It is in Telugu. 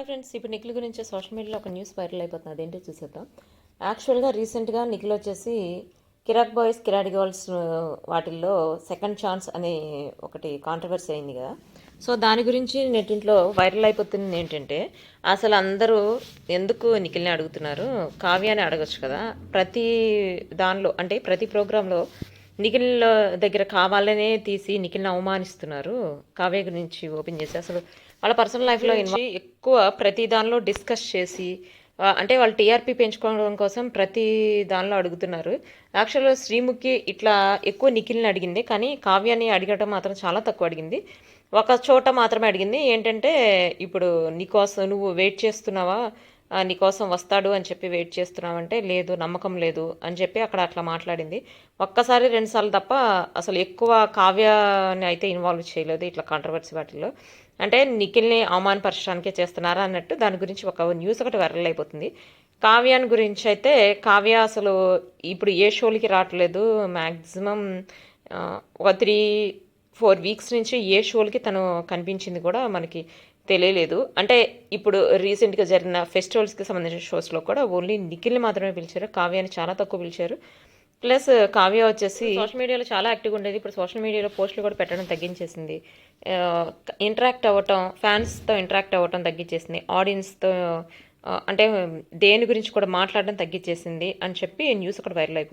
హాయ్ ఫ్రెండ్స్ ఇప్పుడు నిఖిల్ గురించి సోషల్ మీడియాలో ఒక న్యూస్ వైరల్ అయిపోతుంది. అదేంటో చూసేద్దాం. యాక్చువల్గా రీసెంట్గా నిఖిల్ వచ్చేసి కిరాక్ బాయ్స్ కిరాడి గర్ల్స్ వాటిల్లో సెకండ్ ఛాన్స్ అనే ఒకటి కాంట్రవర్సీ అయింది కదా. సో దాని గురించి నెట్టింట్లో వైరల్ అయిపోతుంది ఏంటంటే అసలు అందరూ ఎందుకు నిఖిల్ని అడుగుతున్నారు? కావ్యాన్ని అడగచ్చు కదా. ప్రతి దానిలో అంటే ప్రతి ప్రోగ్రాంలో నిఖిల్ దగ్గర కావాలనే తీసి నిఖిల్ని అవమానిస్తున్నారు. కావ్య గురించి ఓపెన్ చేసి అసలు వాళ్ళ పర్సనల్ లైఫ్లో ఎక్కువ ప్రతి దానిలో డిస్కస్ చేసి అంటే వాళ్ళు టీఆర్పీ పెంచుకోవడం కోసం ప్రతి దానిలో అడుగుతున్నారు. యాక్చువల్గా శ్రీముఖి ఇట్లా ఎక్కువ నిఖిల్ని అడిగింది కానీ కావ్యాన్ని అడగడం మాత్రం చాలా తక్కువ అడిగింది. ఒక చోట మాత్రమే అడిగింది. ఏంటంటే ఇప్పుడు నీకోసం నువ్వు వెయిట్ చేస్తున్నావా? నీకోసం వస్తాడు అని చెప్పి వెయిట్ చేస్తున్నావంటే లేదు నమ్మకం లేదు అని చెప్పి అక్కడ అట్లా మాట్లాడింది. ఒక్కసారి రెండుసార్లు తప్ప అసలు ఎక్కువ కావ్యాన్ని అయితే ఇన్వాల్వ్ చేయలేదు ఇట్లా కాంట్రవర్సీ వాటిల్లో. అంటే నిఖిల్ని అవమానపరచడానికే చేస్తున్నారా అన్నట్టు దాని గురించి ఒక న్యూస్ ఒకటి వైరల్ అయిపోతుంది. కావ్యాన్ని గురించి అయితే కావ్య అసలు ఇప్పుడు ఏ షోలకి రావట్లేదు. మ్యాక్సిమం ఒక త్రీ ఫోర్ వీక్స్ నుంచి ఏ షోలకి తను కనిపించింది కూడా మనకి తెలియలేదు. అంటే ఇప్పుడు రీసెంట్గా జరిగిన ఫెస్టివల్స్కి సంబంధించిన షోస్లో కూడా ఓన్లీ నిఖిల్ని మాత్రమే పిలిచారు కావ్యాన్ని చాలా తక్కువ పిలిచారు. ప్లస్ కావ్య వచ్చేసి సోషల్ మీడియాలో చాలా యాక్టివ్గా ఉండేది. ఇప్పుడు సోషల్ మీడియాలో పోస్టులు కూడా పెట్టడం తగ్గించేసింది. ఇంటరాక్ట్ అవ్వటం ఫ్యాన్స్తో ఇంటరాక్ట్ అవ్వటం తగ్గించేసింది. ఆడియన్స్తో అంటే దేని గురించి కూడా మాట్లాడడం తగ్గించేసింది అని చెప్పి న్యూస్ అక్కడ వైరల్ అయిపోతుంది.